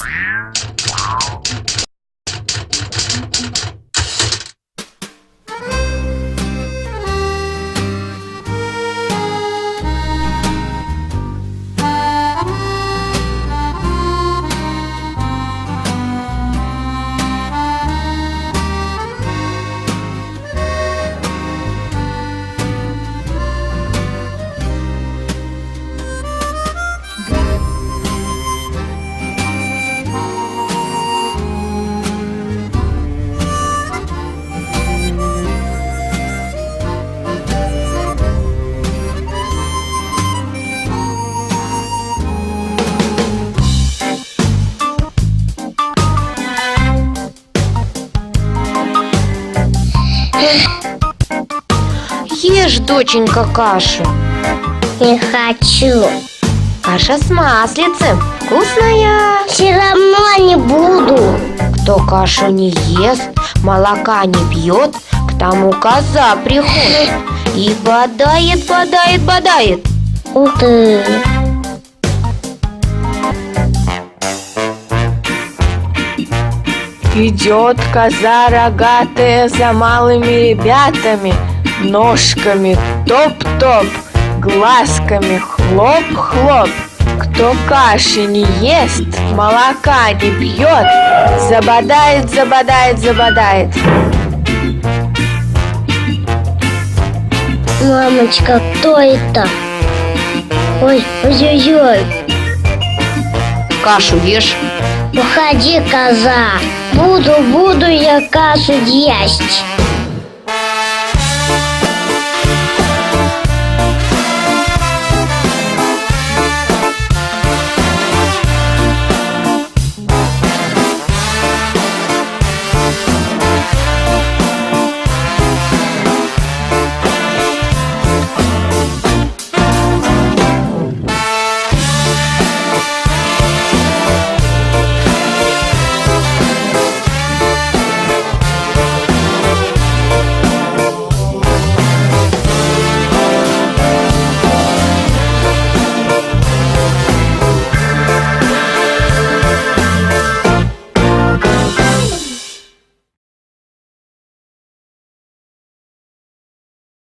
Wow. Ешь, доченька, кашу. Не хочу. Каша с маслицем. Вкусная. Все равно не буду. Кто кашу не ест, молока не пьет, к тому коза приходит. И бодает, бодает, бодает. Ух ты. Идет коза рогатая за малыми ребятами, Ножками топ-топ, глазками хлоп-хлоп. Кто каши не ест, молока не пьет, Забодает, забодает, забодает. Мамочка, кто это? Ой, ой-ой-ой. Кашу ешь. Уходи, коза. Буду, буду я кашу есть.